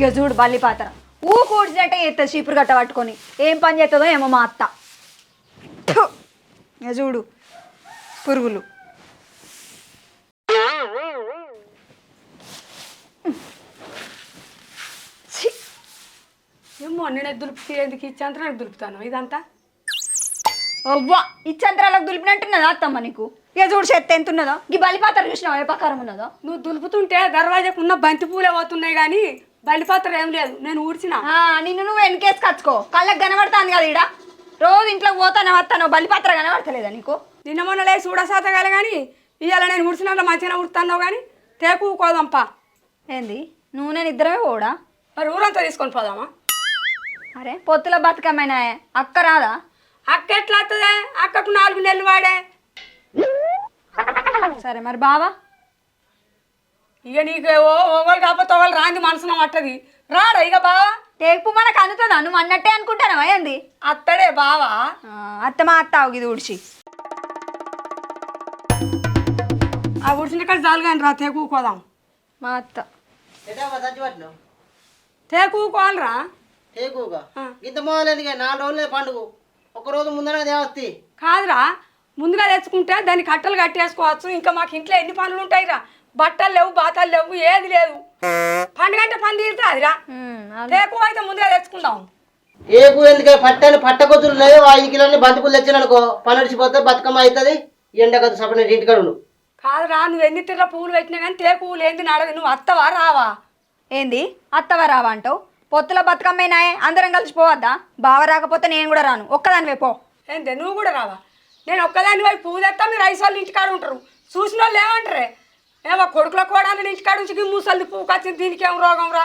ఇక చూడు బల్లి పాత్ర. ఊ కూడిచినట్టే చేస్తుంది చీపురు గట్ట పట్టుకొని. ఏం పని చేస్తుందో ఏమో మా అత్త. ఇక చూడు పురుగులు. ఏమో నేను దులుపుతీ ఎందుకు? ఇచ్చేంత నాకు దులుపుతాను? ఇదంతా? అవ్వా ఈ చంద్రాలకు దులిపినట్టున్నదా అత్తమ్మ నీకు? ఇక చూడు చెత్త ఎంత ఉన్నదో ఈ బలిపాత్ర చూసినావా? ఏ ప్రకారం ఉన్నదో? నువ్వు దులుపుతుంటే దర్వాజాకు ఉన్న బంతి పూలే పోతున్నాయి కానీ బలిపాత్ర ఏం లేదు నేను ఊడ్చిన. నిన్ను నువ్వు వెనకేసి కచ్చుకో. కళ్ళకి కనబడతాను కదా ఈడ. రోజు ఇంట్లోకి పోతాను వస్తాను బలిపాత్ర కనబడతలేదా నీకు? నిన్న మొన్న లేచి చూడసాతగాలి కానీ ఇవాళ నేను ఉడిచినట్లు మంచిగా ఉడుతాను కానీ తేకు కోదంపా ఏంది? నూనె నిద్రమే పోడా మరి ఊరంతా తీసుకొని పోదామా? అరే పొత్తుల బతుకమ్మైనా? అక్క రాదా? అక్క ఎట్లా వస్తుందే అక్కకు నాలుగు నెలలు వాడే. సరే మరి బావా. ఇక నీకు ఓ ఒకళ్ళు కాకపోతే ఒకళ్ళు రాంది మనసున పట్టది రాడా ఇక బావా? తేపు మనకు అందుతుందా నువ్వు అన్నట్టే అనుకుంటానవా ఏంది? అత్తడే బావా? అత్త మా అత్త ఇది ఊడ్చి. ఆ ఉడిచిన కాడ చాలు కానీ రా తేకు కోదాం మా అత్త. ఎటమ్మా సంచి పట్టినావు తేకు కోవాలరా టేకుగా ఆ. ఇంత మొదలైంది నాలుగు రోజులే పండుగ. ఒక రోజు ముందర దేవస్తి కాదురా ముందుగా తెచ్చుకుంటే దాన్ని కట్టలు కట్టేసుకోవచ్చు. ఇంకా మాకు ఇంట్లో ఎన్ని పనులు ఉంటాయిరా? బట్టలు లేవు బాతాలు లేవు ఏది లేదు. పండుగ అంటే పని తీరుతుందిరా తేకు అయితే ముందుగా తెచ్చుకుందాం. ఏకు ఎందుకే పట్టాను పట్టకొచ్చులు లేవు ఐదు కిలోని బంతిపూలు తెచ్చాను అనుకో పనడిచిపోతే బతుకమ్మ అవుతుంది ఎండ కదా సపన ఇంటికాడ కాదురా నువ్వు ఎన్ని తిర్ర పువ్వులు పెట్టినా కానీ తేకు పువ్వులు ఏంది అడగ నువ్వు అత్తవా రావా? ఏంది? అత్తవా రావా అంటావు? పొత్తుల బతుకమ్మైనాయే అందరం కలిసి పోవద్దా? బావ రాకపోతే నేను కూడా రాను. ఒక్కదానివే పో. ఏంది నువ్వు కూడా రావా? నేను ఒక్కదాని వైపు పువ్వు తెస్తా మీరు ఐదు వాళ్ళు ఇంటికాడ ఉంటారు. చూసిన వాళ్ళు ఏమంటారే ఏమో కొడుకుల కోడాలని ఇంటికాడ నుంచి ముసలి పువ్వు కచ్చింది దీనికి ఏం రోగం రా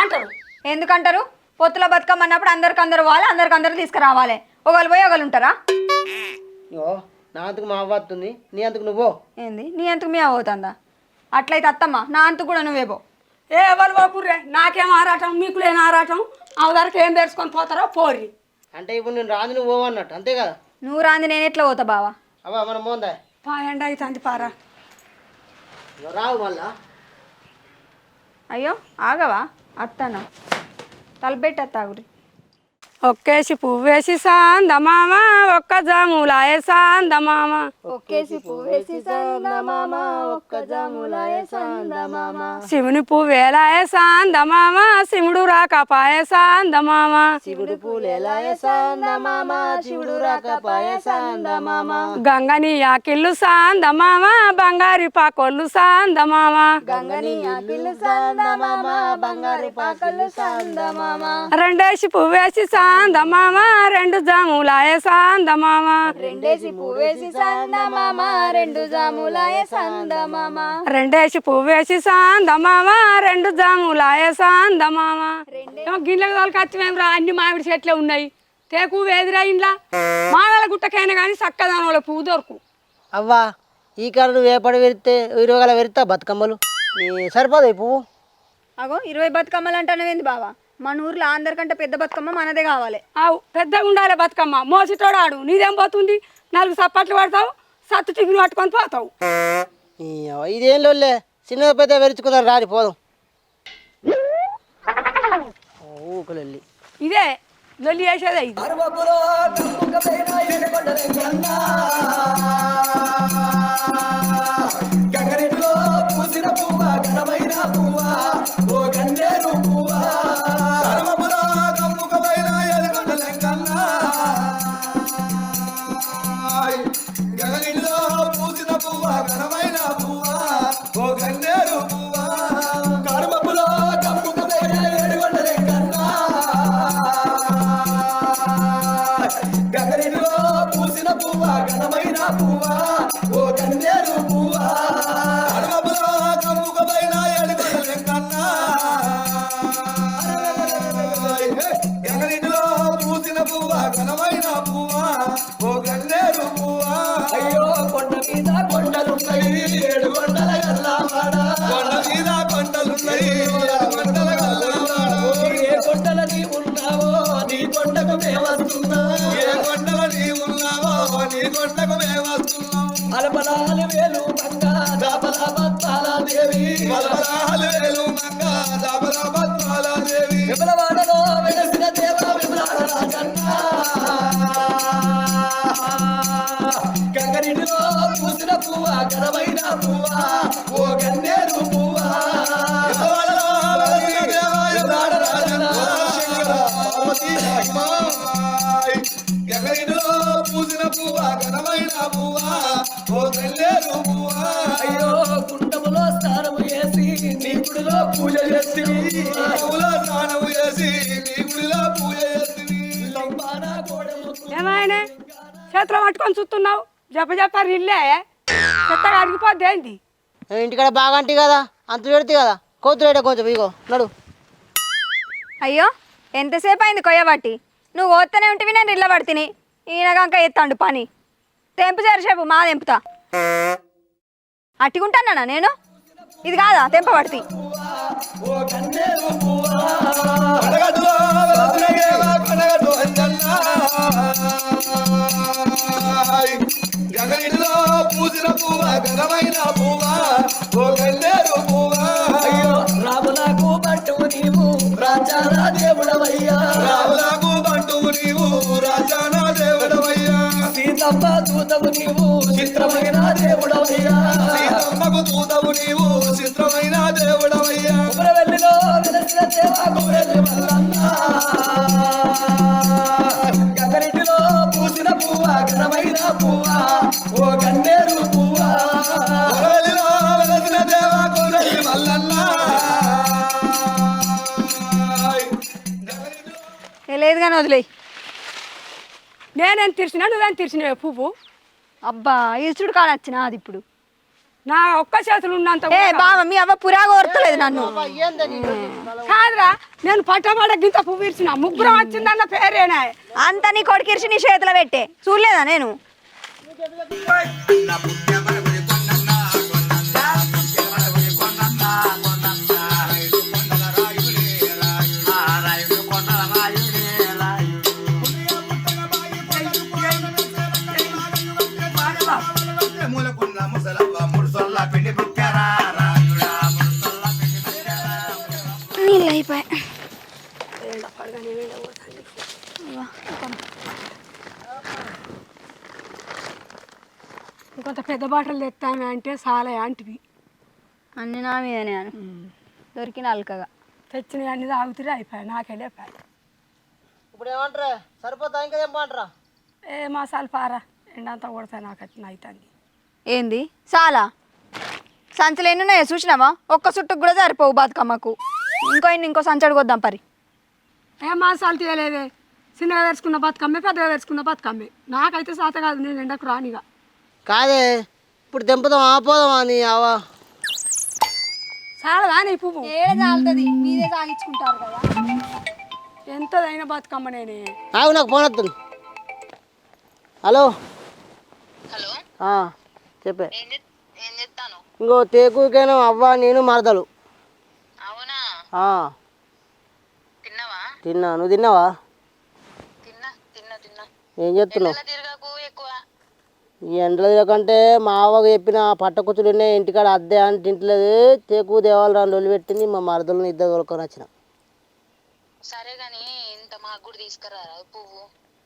అంటారు. ఎందుకంటారు? పొత్తుల బతుకమ్మ అన్నప్పుడు అందరికి అందరు పోవాలి అందరికి అందరు తీసుకురావాలి. ఒకళ్ళు పోయి ఒకళ్ళు ఉంటారా? ఓ నా అంతకు మా అవ్వ వస్తుంది నీ అంతకు నువ్వు ఏంది? నీ అంతకు మీ అవుతుందా అట్లయితే అత్తమ్మ నా అంతకు కూడా నువ్వే పో. ఏ ఎవరు పోకుర్రే? నాకేం ఆరాటం? మీకు లేని ఆరాటం? అవదారికి ఏం తెరుచుకొని పోతారో పోరి అంటే ఇప్పుడు నేను రాదు నువ్వు అన్నట్టు అంతే కదా? నువ్వు రాంది నేను ఎట్లా పోతా బావా? అవ్వ మనం పోందా? పా ఎండ అవుతుంది పారా. నువ్వు రావు మళ్ళా అయ్యో ఆగవా అత్తనా తలపెట్టి అత్తాగురి ఒక్కేసి పువ్వేసి సాందమామ ఒక్క జాములాయ సాందమామ. ఒక్కేసి పువ్వేసి సందమామ ఒక్క జాములాయ సందమామ. శివుని పువ్వేలాయ సాందమామ శివుడు రాకపాయ సాందమామ. శివుడు పూలేలాయ సందమామ శివుడు రాకపాయ సందమామ. గంగని యాకిళ్ళు సాందమామ బంగారి పాకొల్లు సాందమామ. గంగని ఆకిళ్ళు సందమామ బంగారు పాకలు సందమామ. రెండేసి పువ్వేసి సాందమామ రెండు జాములాయ సాందమామ. రెండేసి పువ్వేసి సందమామ రెండు జాములాయ సందమామ. రెండేసి పువ్వేసి సాందమామ రెండు జాములాయ సాందమామ. గిన్నెలకు తోలుకొచ్చేమేం రా అన్ని మామిడి చెట్లే ఉన్నాయి. తేకు వేదిరా ఇంట్లో మానల గుట్టకైనా కానీ చక్కదాని వాళ్ళ పువ్వు దొరుకు. అవ్వా ఈ కాడ నువ్వు ఏ పడ వెరితే ఇరవై గల వెరుతా బతుకమ్మలు సరిపోదు పువ్వు? అగో ఇరవై బతుకమ్మలు అంటానేంది బావా? మన ఊర్లో అందరికంటే పెద్ద బతుకమ్మ మనదే కావాలి. ఆవు పెద్దగా ఉండాలి బతుకమ్మ. మోసితోడు ఆడు. నీదేం పోతుంది? నాలుగు చప్పట్లు పడతావు సత్తు చిగురు పట్టుకొని పోతావు. ఇదేం లోలే చిన్న పెద్ద వెరుచుకుందాం రాని పోదాం. ఊకలెళ్ళి ఇదే లొల్లి చేసేదే ఇది. గగనిలో పూసిన పువ్వ ఘనమైన పువ్వ. ఓ ఓ గన్నేరు పువ్వా. పూసిన పువ్వా ఘనమైన పువ్వా ఓ గన్నేరు పువ్వా. అయ్యో కుండములో స్నానము చేసి నీ గుడిలో పూజ చేస్తివి పువ్వుల స్నానము చేసి నీ గుడిలో పూజ చేస్తుంది లింబాన గోడముకు ఏమైనా చేతిలో పట్టుకొని చూస్తున్నావు? జప జప రిల్లే ఏంటి ఇంటికాడ బాగా అంటే కదా అంత పెడితే కదా కోతులేట కొంచెం ఇగో నడు అయ్యో ఎంతసేపు అయింది కొయ్యబట్టి నువ్వు ఓత్తనే ఉంటివి నేను ఇళ్ళ పడితిని ఈయనగాక ఎత్తాండు పని తెంపు చేరసేపు మా తెంపుతా అట్టుకుంటానా నేను ఇది కాదా తెంపబడితి పూసిన పువ్వా ఘనమైన పువ్వా ఓ గన్నేరు పువ్వా అయ్యో రాములకు పట్టు నీవు రాజాల దేవుడవయ్యా. రావులకు బంటువు నీవు రాజానా దేవుడవయ్యా. సీతమ్మ దూతము నీవు చిత్రమైన దేవుడవయ్యా. సీతమ్మకు దూతవు నీవు చిత్రమైన దేవుడవయ్యా. కుమరవెల్లిలో వెలసిన దేవా కుమరెల్లి మల్లన్న గగరింటిలో పూసిన పువ్వా ఘనమైన పువ్వా కానీ వదిలేయి నేనేం తీర్చినా నువ్వేం తీర్చినావు పువ్వు. అబ్బా ఇసుడు కానొచ్చిన అది ఇప్పుడు. నా ఒక్క చేతులు ఉన్నంత ఏ కూడా బావ మీ అవ్వ పురాగా ఓర్తలేదు నన్ను. కాదురా నేను పట్టబడ గింత పువ్వు ఇచ్చిన ముగ్గురం వచ్చిందన్న పేరేనా. అంత నీ కొడుకిరిచి నీ చేతిలో పెట్టే. చూడలేదా నేను? పెద్ద బాటలు తెస్తాను అంటే చాలా యాంటివి. అన్ని నా మీదనే దొరికిన అల్కగా. తెచ్చినవి అన్ని తాగుతురే అయిపోయాయి. నాకెళ్ళే ఇప్పుడు ఏమంటారా సరిపోతా ఇంకా ఏమంటారా ఏ మసాలా పారా. ఎండంతా కొడతా నాకు అట్లా అవుతుంది ఏంది? చాలా సంచులు ఎన్ని ఉన్నాయో చూసినావా? ఒక్క చుట్టుకు కూడా సరిపోవు బతుకమ్మకు. ఇంకో ఇన్ని ఇంకో సంచడు కొద్దాం పరి. ఏ మసాలా తీయలేదే. చిన్నగా తెరుచుకున్న బతుకమ్మే పెద్దగా తెరుచుకున్న బతుకమ్మే. నాకైతే సాత కాదు నేను ఎండకు రానిగా. కాదే ఇప్పుడు తెంపుదాం ఆపోదామా నీ అవ చాలదా నీ పువ్వు? ఏడ చాలుతుంది? మీదే సాగించుకుంటారు కదా. ఎంతదైనా బతుకమ్మ నేనే. ఆగు నాకు ఫోన్ వస్తుంది. హలో? హలో? ఆ, చెప్పే. ఏం ఏం ఇంకో తేకుకేనో అవ్వ నేను మరదలు. అవునా? ఆ, తిన్నావా? తిన్నా నువ్వు తిన్నావా? తిన్నా తిన్నా తిన్నా. ఏం చెప్తున్నావు ఈ ఎండల కంటే మా అవ్వకు చెప్పిన పట్టకొచ్చులు ఉన్నాయి ఇంటికాడ అద్దె అని తింటలేదు తేకు దేవాలు రాని లొల్లి పెట్టింది మా మరదలను ఇద్దరు తోలుకొని వచ్చిన. సరే గాని ఇంత మాకు కూడా తీసుకురారా పువ్వు?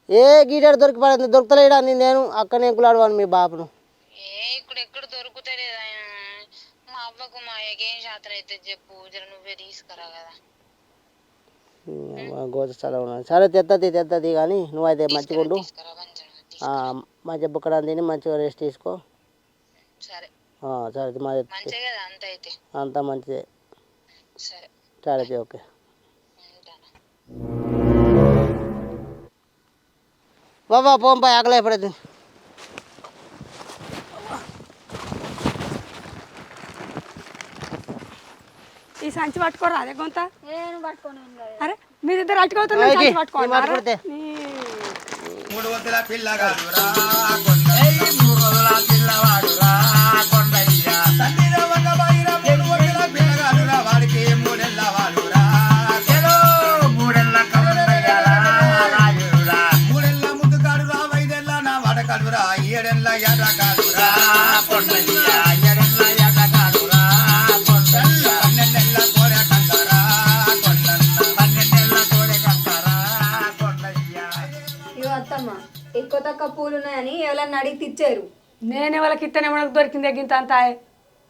ఏ గీటాడు దొరికి పడింది దొరుకుతలేడా అని నేను అక్కనే కులాడవాను మీ బాపును ఏ ఇక్కడ ఎక్కడ దొరుకుతలేదు ఆయన? మా అవ్వకు మా ఏం శాతం అయితే చెప్పు జర నువ్వే తీసుకురా కదా. గోచ చాలా ఉన్నాను సరే తెత్తది తెత్తది కానీ నువ్వైతే మంచిగా ఉండు తీసుకురా మంచిగా మంచిగా బుక్కడ తిని మంచిగా రెస్ట్ తీసుకో. సరే. సరే మా అంత మంచిదే. సరే. సరే ఓకే. బాబా పోంపా ఆకలి పడుతుంది ఈ సంచి పట్టుకోరా అదే కొంత నేను పట్టుకొని అరే మీరిద్దరు అట్టుకోతారు అయితే, సంచి కొడితే. మూడు వందల పిల్లగాడురా ఎవరన్నా అడిగి తెచ్చారు నేను ఎవరికి ఇత్తనే మనకు దొరికింది గింత అంతా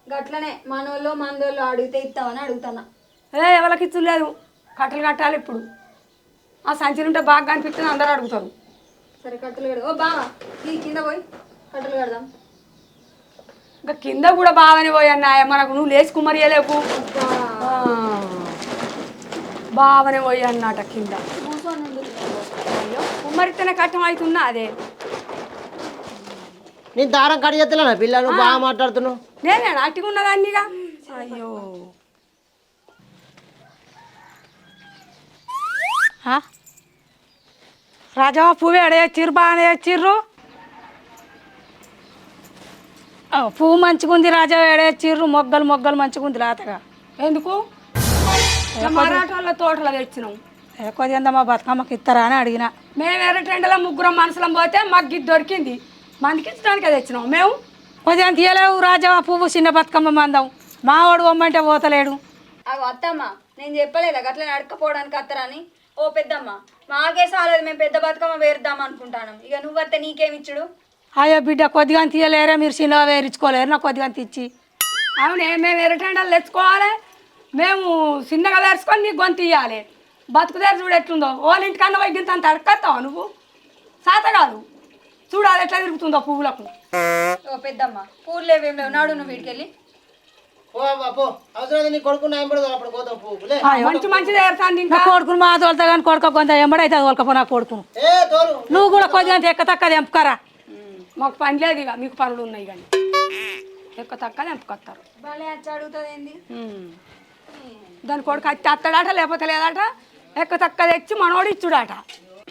గట్లనే మనోళ్ళు మందోళ్ళు అడిగితే ఇస్తామని అడుగుతానా ఏ ఎవరికి ఇచ్చు లేదు. కట్టలు కట్టాలి ఇప్పుడు. ఆ సంచులు ఉంటే బాగా అనిపిస్తుంది అందరూ అడుగుతారు. సరే కట్టలు కడదాం ఓ బావా ఈ కింద పోయి కట్టలు కడదాం. ఇంకా కింద కూడా బాగానే పోయన్నా మనకు నువ్వు లేచి బాగానే పోయి అన్నట కింద. కుమ్మరితేనే కట్టం అవుతున్నా అదే. నేను దారం కట్ చేస్తున్నా పిల్ల నువ్వు బాగా మాట్లాడుతున్నావు. నేనే? అట్టిగా ఉన్నదాన్నిగా అయ్యో? రాజా పువ్వు ఎడేచ్చిర్రు బాగానే వచ్చిర్రు? ఆ, పువ్వు మంచిగుంది రాజా ఎడేచ్చిర్రు మొగ్గలు మొగ్గలు మంచిగుంది లాతగా ఎందుకు? తోటలో తెచ్చినాం. ఎక్కువ తిందమ్మా బతుకమ్మకి ఇస్తారా అని అడిగిన. మేము ఎర్రటెండలో ముగ్గురం మనసులం పోతే మాకు గిద్ద దొరికింది. మందికి ఇచ్చడానికే తెచ్చినాం మేము కొద్దిగా తీయలేవు రాజా పువ్వు చిన్న బతుకమ్మ మందం. మావాడు బొమ్మంటే పోతలేడు. అగో అత్తమ్మ నేను చెప్పలేదా? గట్ల నడకపోవడానికి అత్తరని? ఓ పెద్దమ్మ మాకే సాలేదు మేము పెద్ద బతుకమ్మ వేరుద్దాం అనుకుంటాను. ఇక నువ్వత్తే నీకేమిచ్చుడు అయ్యో బిడ్డ కొద్దిగా తీయలేరా మీరు చిన్న వేరించుకోలేరు నాకు కొద్దిగా ఇచ్చి. అవునే మేము ఎర్రటెండలు తెచ్చుకోవాలి. మేము చిన్నగా తెరుచుకొని నీకు గొంతు ఇవ్వాలి బతుకు తెరు చూడు ఎట్లుందో. వాళ్ళ ఇంటికన్నా గింత అంత అడకత్తావా నువ్వు? సాత కాదు. చూడు అది ఎట్లా తిరుగుతుందో పువ్వులకు. ఓ పెద్దమ్మ పూలు లేవేం లేవు. నాడు నువ్వు వీడికెళ్ళి ఓ పో. అవసరం నీ కొడుకు నా అప్పుడు పువ్వులే మంచి మంచిది ఏరుతాంది ఇంకా? కొడుకును మా తోలుతా కానీ కొడుకు కొంత ఎంబడైతే తోలుకపో నా కొడుకును ఏ తోలు. నువ్వు కూడా కొద్దిగా ఎక్క తక్క ఎంపుకరా. మాకు పని లేదు ఇక మీకు పనులు ఉన్నాయి కానీ. ఎక్క తక్క ఎంపుకొస్తారు భలే వచ్చి అడుగుతుంది ఏంది దాని కొడుకు అత్తి అత్తడాట లేకపోతే లేదట? ఎక్క తక్క తెచ్చి మనోడు ఇచ్చుడాట.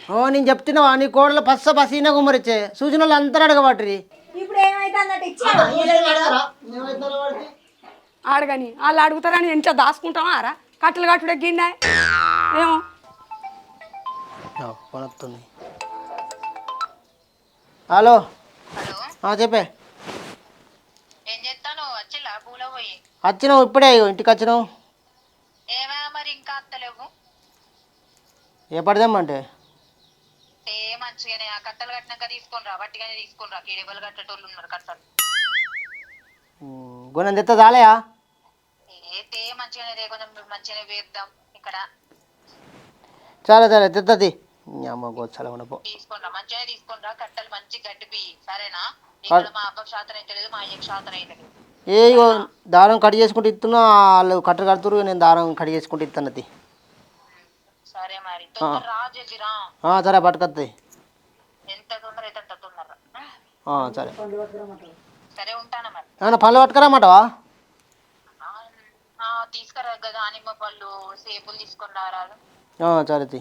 ఓ నేను చెప్తున్నావా? నీ కోడలు పస్స పసీన కుమ్మరిచ్చే సూచన వాళ్ళు అంతా అడగబట్టి ఇప్పుడు ఏమైతే అన్నట్టు ఇచ్చా ఆడగని. వాళ్ళు అడుగుతారని ఎంత దాచుకుంటామా? రా. కట్టలు కట్టుడే గిన్నె. ఏమో. కొనొస్తుంది హలో. చెప్పే. ఏం చేస్తాను వచ్చిలా? పూల పోయి. వచ్చినావు ఇప్పుడే ఇంటికి వచ్చినావు. ఏమా మరి ఇంకా అత్తలేవు? ఏ పడదామంటే ఏ మంచిగానే ఆ కట్టలు కట్టినాక తీసుకొని రా వట్టిగానే తీసుకొని రా కీడెబలు కట్టేటోళ్ళు ఉన్నారు కట్టలు. గుణం తెత్త చాలయా? ఏ తే మంచిగానే రే కొంచెం మంచిగానే వేద్దాం ఇక్కడ. సరే సరే తెత్తది అమ్మ గోచాల పో. తీసుకొని రా మంచిగానే తీసుకొని రా కట్టలు మంచి గడ్డిపి సరేనా? ఇక్కడ మా అబ్బకి శాతం అయితే లేదు మా అయ్యకి శాతం అయితే లేదు. ఏ దారం కట్ చేసుకుంటూ ఇస్తున్నా వాళ్ళు కట్టలు కడుతురు నేను దారం కట్ చేసుకుంటూ ఇస్తున్నది సరే మరి రా జల్ది రా. సరే పట్టుకొస్తుంది ఎంత తొందర అయితే అంత తొందర. సరే. సరే ఉంటాను మరి? పనులు పట్టుకురామంటావా? ఆ, తీసుకురా కదా దానిమ్మ పళ్ళు సేపులు తీసుకొని రారాదు. ఆ, సరే తీ.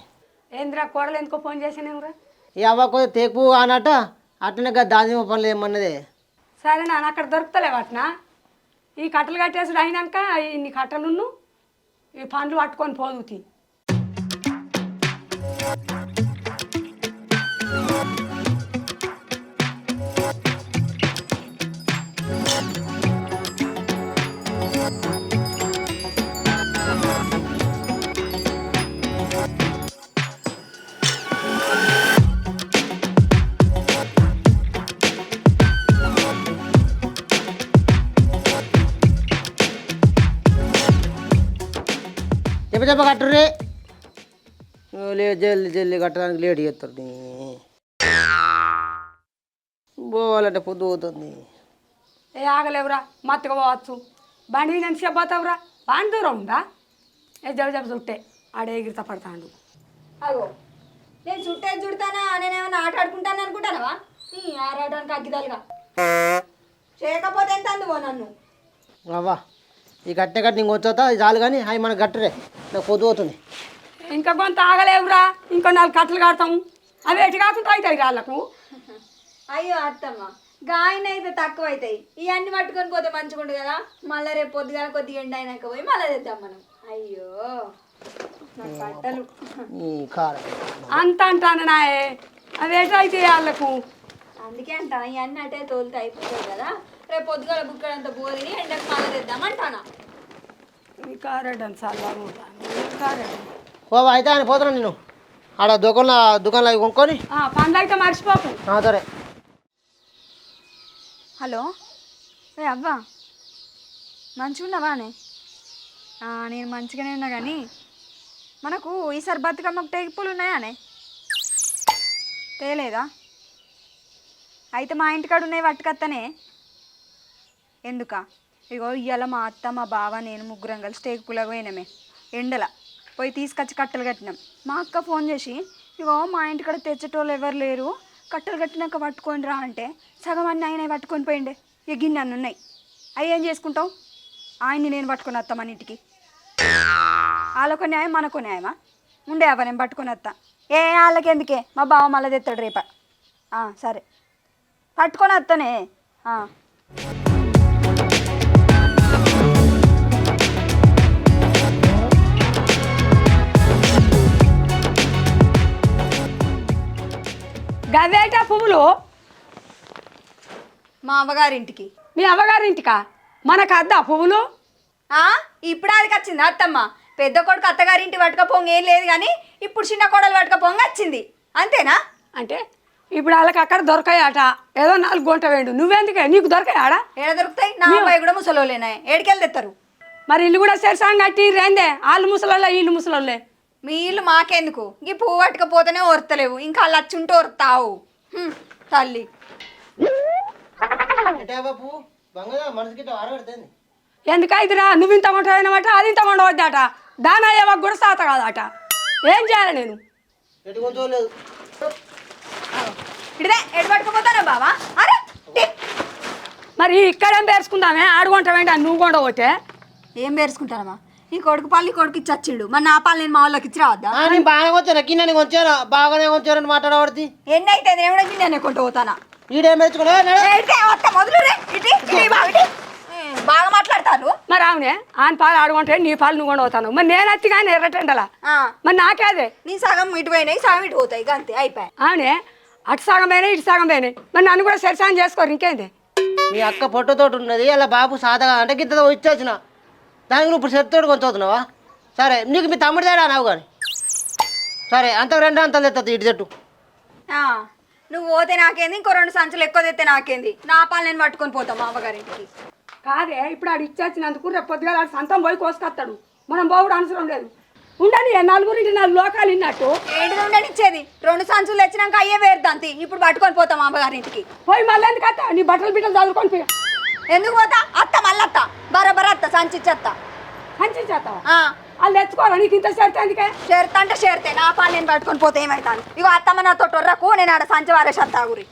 ఏంద్రా కూరలు ఎందుకో ఫోన్ చేసానేమ్రా ఈ అవ్వ కొద్దిగా తేకు అన్నట్ట అట్లనే కదా దానిమ్మ పనులు ఏమన్నది. సరే నాన్న అక్కడ దొరుకుతలేవు అట్నా ఈ కట్టలు కట్టేసుడు అయినాక ఇన్ని కట్టలున్ను ఈ పండ్లు పట్టుకొని పోదుతి చెప్ప కట్టుర్రే. లే జల్లి జల్లి కట్టడానికి లేట్ చేస్తారు నీ. పోవాలంటే పొద్దు పోతుంది. ఏ ఆగలేవురా మత్తుగా పోవచ్చు. బండి ఎంత సేపు పోతావురా? బాగా దూరం ఉందా? ఏ జబ జబ చుట్టే. ఆడే ఎగిరిత పడతాడు. అగో నేను చుట్టేది చుడతానా? నేనేమన్నా ఆట ఆడుకుంటాను అనుకుంటానవా? నీ ఆరాటానికి అగ్గిదాలుగా. చేయకపోతే ఎంత అందువో నన్ను? అవ్వా ఈ కట్టిన కట్టి ఇంక ఇది చాలు కానీ అవి మనకు కట్టరే నాకు పొద్దు పోతుంది. ఇంకా కొంత ఆగలేవురా ఇంకో నాలుగు కట్టలు కడతాము అవి ఎటు కాకుండా అవుతాయి వాళ్ళకు అయ్యో అత్తమ్మ గాయన అయితే తక్కువ అవుతాయి ఇవన్నీ పట్టుకొని పోతే మంచిగా ఉండు కదా. మళ్ళీ రేపు పొద్దుగాల కొద్దిగా ఎండ అయినాక పోయి మళ్ళీ తెద్దాం మనం. అయ్యో నా బట్టలు ఈ కారం. అంత అంటాను నాయే. అవి ఎటు అయితే వాళ్ళకు అందుకే అంటా ఇవన్నీ అటే తోలితే అయిపోతాయి కదా. రేపు పొద్దుగాల బుక్కడంత బోరిని ఎండకు మళ్ళీ తెద్దాం అంటానా? ఈ కారెడ్డని చల్లగా కారెడ్డ. ఓ అయితే ఆయన పోతున్నాను నేను ఆడ దుకాణంలో దుకాణంలో అవి కొనుక్కొని. పండ్లు అయితే మర్చిపోకు. ఆ, సరే. హలో? ఏ అవ్వా. మంచిగా ఉన్నావానే ఆ, నేను మంచిగానే ఉన్నా కానీ మనకు ఈసారి బతుకమ్మకు టేకుపూలు ఉన్నాయానే తేలేదా? అయితే మా ఇంటికాడ ఉన్నాయి పట్టుకత్తనే ఎందుక? ఇగో ఇవాళ మా అత్త మా బావ నేను ముగ్గురం కలిసి టేకుపూలకు పోయినామే. ఎండల పోయి తీసుకొచ్చి కట్టెలు కట్టినాం. మా అక్క ఫోన్ చేసి ఇగో మా ఇంటికాడ తెచ్చేటోళ్ళు ఎవరు లేరు కట్టెలు కట్టినాక పట్టుకొని రా అంటే సగం అన్ని ఆయన పట్టుకొని పోయిండే. ఇక గిన్నె ఉన్నాయి. అవి ఏం చేసుకుంటావు? ఆయన్ని నేను పట్టుకొని వస్తాం మన ఇంటికి. వాళ్ళకు న్యాయం మనకు న్యాయమా? ఉండే అవ్వ నేను పట్టుకొని వస్తా ఏ వాళ్ళకి ఎందుకే మా బావ మళ్ళీ తెస్తాడు రేప. సరే. పట్టుకొని వస్తానే గవేట పువ్వులు? మా అవ్వగారింటికి. మీ అవ్వగారింటికా? మనకు అద్దా పువ్వులు? ఆ, ఇప్పుడు అది వచ్చింది అత్తమ్మ. పెద్ద కొడుకు అత్తగారింటి పట్టుకపోంగ ఏం లేదు కానీ ఇప్పుడు చిన్న కోడలు పట్టుకపోంగ వచ్చింది. అంతేనా? అంటే ఇప్పుడు వాళ్ళకి అక్కడ దొరకాయట. ఏదో నాలుగు గుంట వేయండు. నువ్వెందుకే? నీకు దొరకాయాడా? ఏడ దొరుకుతాయి? నా అబ్బాయి కూడా ముసలోలేనా ఏడికెళ్ళి తెస్తారు మరి ఇల్లు కూడా సెరసాంగ్ కట్టి రేందే వాళ్ళు ముసలోళ్ళే వీళ్ళు ముసలోళ్ళే. మీ ఇల్లు మాకెందుకు? ఈ పువ్వు పట్టుకపోతేనే ఓర్తలేవు ఇంకా వాళ్ళు వచ్చుంటే ఓర్తావు హ్మ్, తల్లి. అంటే బాపు ఎందుకైతురా నువ్వు ఇంత కొంట అయినమాట అది ఇంత కొండ వద్దట దాని అయ్యేవాకు కూడా సాత కాదట. ఏం చేయాలి నేను? ఎటు కొంచెం లేదు. ఇడిదే ఎడు పట్టుకపోతానా బావా? అరే టీ. మరి ఇక్కడేం పేర్చుకుందామే? ఆడుకుంటా వెంట నువ్వు కొండ పోతే ఏం పేర్చుకుంటానమ్మా నీ కొడుకు పాలు నీ కొడుకు ఇచ్చి వచ్చిండు. మరి నా పాలు నేను మా వాళ్ళకి ఇచ్చి రావద్దా? నేను బాగానే వచ్చాను? కింద కొంచాను బాగానే కొంచారని మాట్లాడబడి ఎన్ని అయితే నేను కూడా గిన్నె కొంటూ పోతానా? ఈడేం బాగా బాగా మాట్లాడతారు? మరి అవునే ఆయన పాలు ఆడుకుంటే నీ పాలు నువ్వు కొండ పోతాను. మరి నేను వచ్చి కానీ ఎర్రటెండలా? ఆ, మరి నాకేదే? నీ సగం ఇటు పోయినాయి సగం ఇటు పోతాయి అంతే అయిపోయాయి. అవునే అటు సగం పోయినాయి ఇటు సగం పోయినాయి. మరి నన్ను కూడా సెరసాంగ్ చేసుకోరు ఇంకేంది? మీ అక్క పొట్టుతోటి ఉన్నది అలా బాబు సాధగా అంటే గిద్దతో ఇచ్చేసిన. దానికి నువ్వు ఇప్పుడు చెత్తోడు కొంచెం అవుతున్నావా సరే నీకు మీ తమ్ముడు తేడా నావు కానీ. సరే అంత రెండు అంతలు ఎత్తది ఇటు చెట్టు ఆ, నువ్వు పోతే నాకేంది? ఇంకో రెండు సంచులు ఎక్కువ తెస్తే నాకేంది? నా పాలు నేను పట్టుకొని పోతాం మా అమ్మగారింటికి కాదే ఇప్పుడు ఆడు ఇచ్చేసినందుకు రేపు పొద్దుగా ఆడు సంతం పోయి కోసుకొస్తాడు. మనం పోవుడు అవసరం లేదు. ఉండని నలుగురింటి నాలుగు లోకాలు ఇన్నట్టు. ఏంటిది ఉండని ఇచ్చేది రెండు సంచులు తెచ్చినాక అయ్యే వేరుదంతి ఇప్పుడు పట్టుకొని పోతాం మా అమ్మగారింటికి పోయి మళ్ళీ ఎందుకు అత్త నీ బట్టలు బిడ్డలు చదువుకొని పోయి. ఎందుకు పోతా? అత్త మళ్ళత్త బరబర అత్త సంచి ఇచ్చేత్తా మంచి చేస్తావా ఆ, వాళ్ళు తెచ్చుకోవాలి? నీకు ఇంత చేస్తే ఎందుకే షేర్తా అంటే షేర్తే నా పాలు నేను పట్టుకొని పోతే ఏమవుతాను ఇగో అత్తమ్మ నాతో టొర్రకు నేను ఆడ సంచి వారేసేస్తా గురి